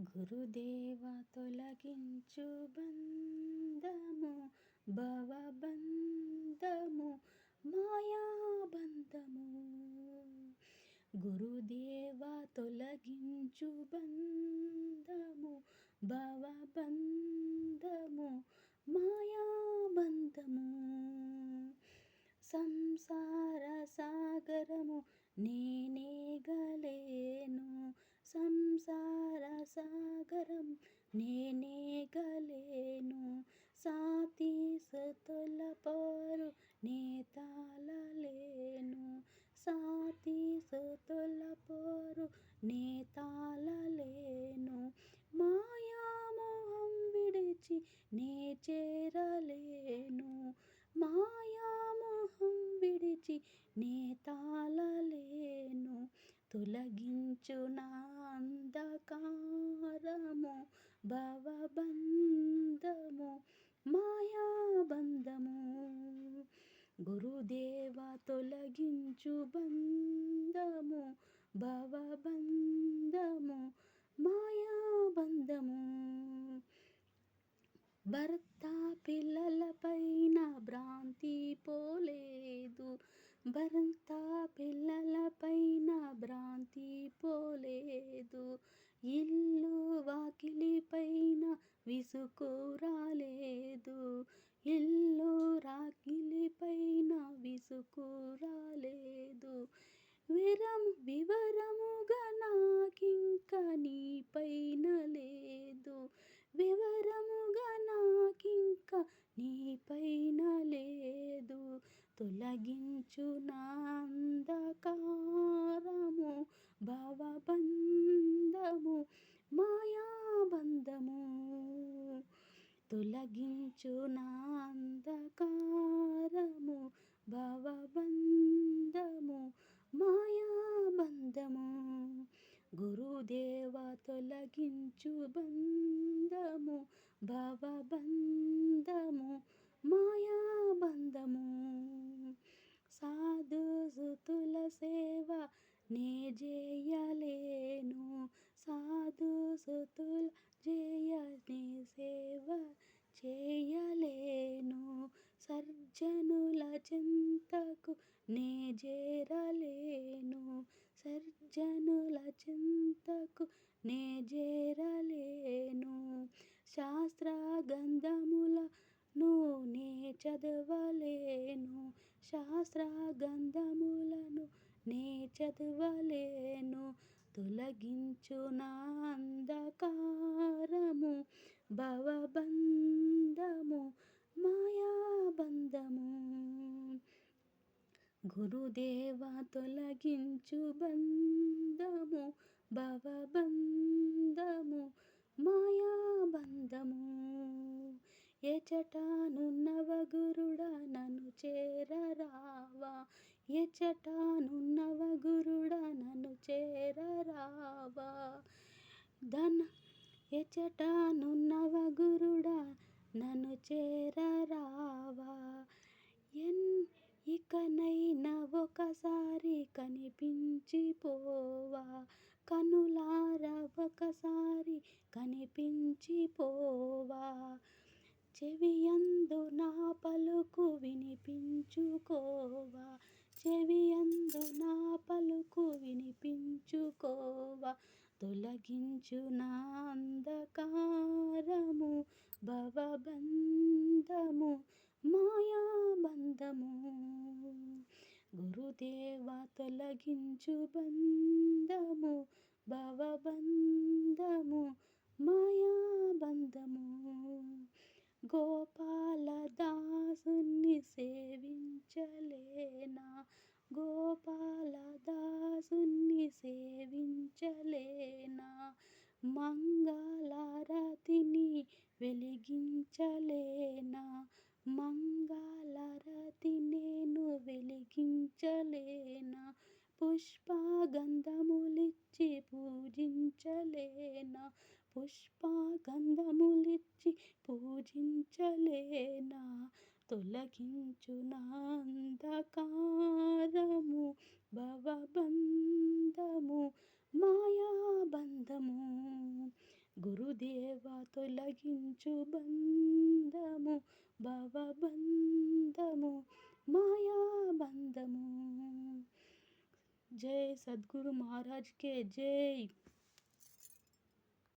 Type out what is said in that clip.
గురుదేవ తొలగించు బంధము భవబంధము మాయాబంధము. గురుదేవ తొలగించు బంధము భవబంధము మాయాబంధము. సంసార సాగరము నేనేగలేను సంసార సాగరం నేనేగలేను సాతి సతులపారు నేతాళలేను సాతి సతులపారు నేతాళలేను మాయామోహం విడిచి నే చేరలేను. మాయామోహం విడిచి నేతాలలేను తొలగించు నా గురుదేవ తొలగించు బంధము భవబంధము మాయాబంధము. భర్త పిల్లలపైన భ్రాంతి పోలేదు. భర్త పిల్లలపైన భ్రాంతి పోలేదు. ఇల్లు వాకిలిపైన విసుకు రాలేదు. ఎల్లో రాకిలిపైన విసుకు రాలేదు విరం వివరముగా నాకింక నీపైన లేదు. వివరముగా నాకింక నీపైన లేదు. తొలగించు నా అంధకారము భవబంధము మాయాబంధము తొలగించు నాంధకారము భవబంధము మాయాబంధము. గురుదేవ తొలగించు బంధము భవబంధము మాయాబంధము. సాధు సుతుల సేవ నే చేయలేను చింతకు నే చేరలేను సర్జనుల చింతకు నే చేరలేను శాస్త్ర గంధములను నే చదవలేను. శాస్త్ర గంధములను నే చదవలేను. తొలగించు నా అంధకారము భవబంధము మాయాబంధము. గురుదేవ తొలగించు బంధము భవబంధము మాయాబంధము. ఎచటానున్నవ గురుడా నన్ను చేరరావా? ఎచటానున్నవ గురుడా నన్ను చేరరావా? ధన ఎచటానున్నవ గురుడా నన్ను చేరరావా? పోవా. చెవియందు నా పలుకు వినిపించుకోవా. చెవియందు నా పలుకు వినిపించుకోవా. తొలగించు నా అంధకారము భవబంధము మాయాబంధము. గురుదేవ తొలగించు బంధము భవబంధము మాయా గోపాలదాసుని సేవించలేనా? గోపాలదాసుని సేవించలేనా? మంగళారతిని వెలిగించలేనా? మంగళ పుష్పగంధములిచ్చి పూజించలేనా? తొలగించు నాంధకారము భవబంధము మాయాబంధము. గురుదేవ తొలగించు బంధము భవబంధము మాయాబంధము. జై సద్గురు మహారాజ్ కే జై.